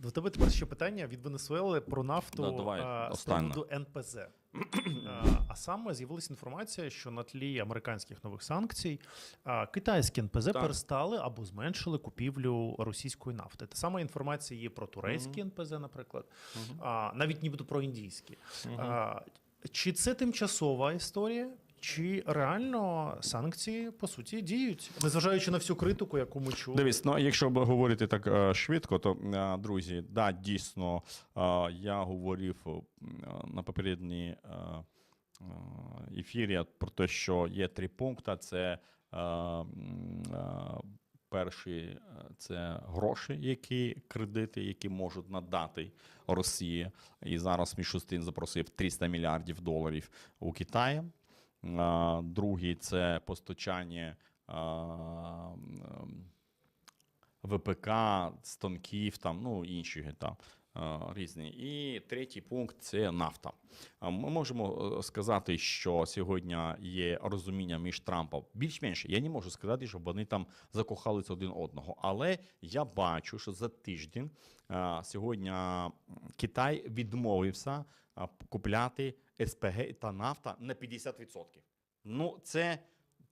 До тебе тепер ще питання від Венесуели про нафту Да, давай, а, з приводу НПЗ. А, а саме з'явилася інформація, що на тлі американських нових санкцій а, китайські НПЗ Так. перестали або зменшили купівлю російської нафти. Та сама інформація є про турецькі НПЗ, наприклад, а, навіть нібито про індійські. А, чи це тимчасова історія? Чи реально санкції по суті діють, незважаючи на всю критику, яку ми чули? Дивись, ну якщо говорити так е, швидко, то е, друзі, да, дійсно, е, я говорив на попередній ефірі про те, що є три пункти: це е, це гроші, які кредити, які можуть надати Росії. І зараз Мішустин запросив 300 мільярдів доларів у Китаї. Другий це постачання. ВПК, станків, там, ну, інші там, різні. І третій пункт це нафта. Ми можемо е, сказати, що сьогодні є розуміння між Трампом більш-менш. Я не можу сказати, щоб вони там закохалися один одного. Але я бачу, що за тиждень сьогодні Китай відмовився купляти СПГ та нафта на 50%. Ну, це.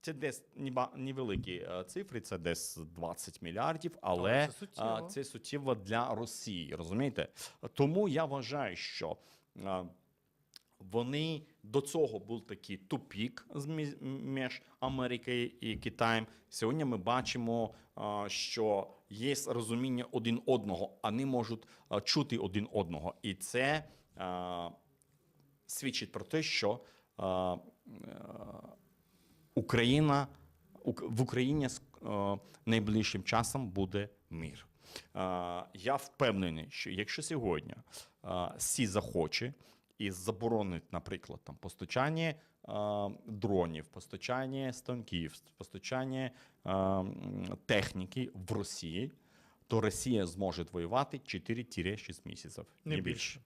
Це десь неба- невеликі е, цифри, це десь 20 мільярдів, але це суттєво. це суттєво для Росії, розумієте? Тому я вважаю, що вони до цього був такий тупік між Америкою і Китаєм. Сьогодні ми бачимо, що є розуміння один одного, вони можуть чути один одного, і це свідчить про те, що е, Україна Ук- в Україні е, найближчим часом буде мир. Е, Я впевнений, що якщо сьогодні е, Сі захоче і заборонить, наприклад, там постачання е, дронів, постачання станків, постачання е, техніки в Росії, то Росія зможе воювати 4-6 місяців, не, Не більше.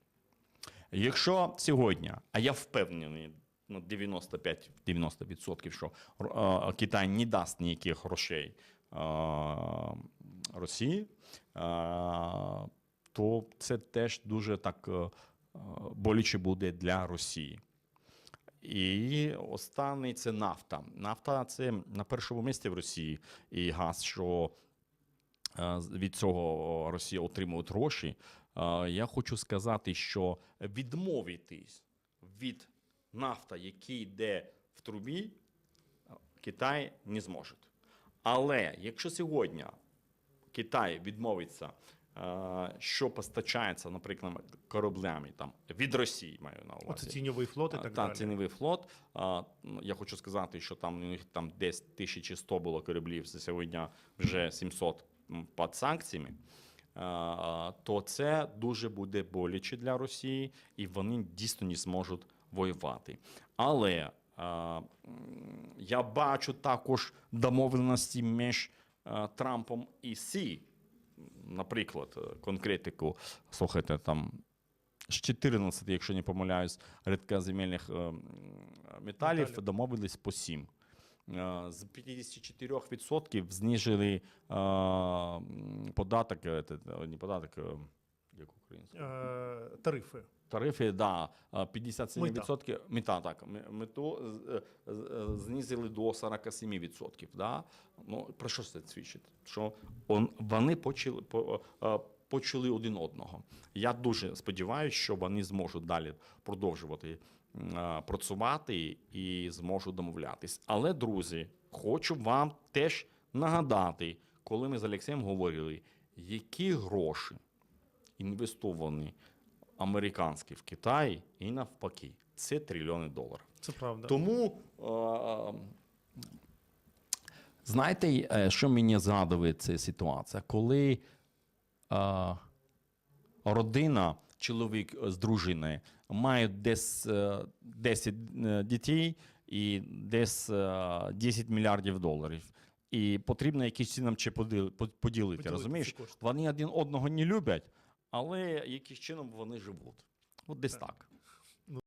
Якщо сьогодні, а я впевнений на 95-90%, що е, Китай не дасть ніяких грошей е, Росії, е, то це теж дуже так е, боляче буде для Росії. І останній це нафта. Нафта це на першому місці в Росії і газ, що від цього Росія отримує гроші. Е, Я хочу сказати, що відмовитись від нафта, який йде в трубі, е, Китай не зможе. Але якщо сьогодні Китай відмовиться, е, що постачається, наприклад, кораблями там від Росії, маю на увазі. Оце тіньовий флот і так Та, далі. тіньовий флот. Ну, Я хочу сказати, що там у них там десь 1100 було кораблів, сьогодні вже 700 м, під санкціями. То це дуже буде боляче для Росії, і вони дійсно не зможуть воювати. Але я бачу також домовленості між Трампом і Сі. Наприклад, е, конкретику, слухайте, там з 14, якщо не помиляюсь, рідкоземельних е, металів Металів. домовились по 7. Е, З 54% знижили е, податок, е, не податок, як українською? Тарифи. Тарифи, да, е, 57%. Мета, так, мету знизили до 47%. Да? Ну, про що це свідчить? Що он, вони почали, по- почули один одного. Я дуже сподіваюся, що вони зможуть далі продовжувати працювати і зможуть домовлятись. Але, друзі, хочу вам теж нагадати, коли ми з Олексієм говорили, які гроші інвестовані американські в Китаї і навпаки. Це трильйони доларів. Це правда. Тому знаєте, е, що мені згадує ця ситуація? Коли родина, чоловік з дружиною мають десь е, 10 е, дітей і десь е, 10 мільярдів доларів. І потрібно якісь чином чи поділити, Поділити розумієш? Вони один одного не люблять, але яким чином вони живуть. От десь так.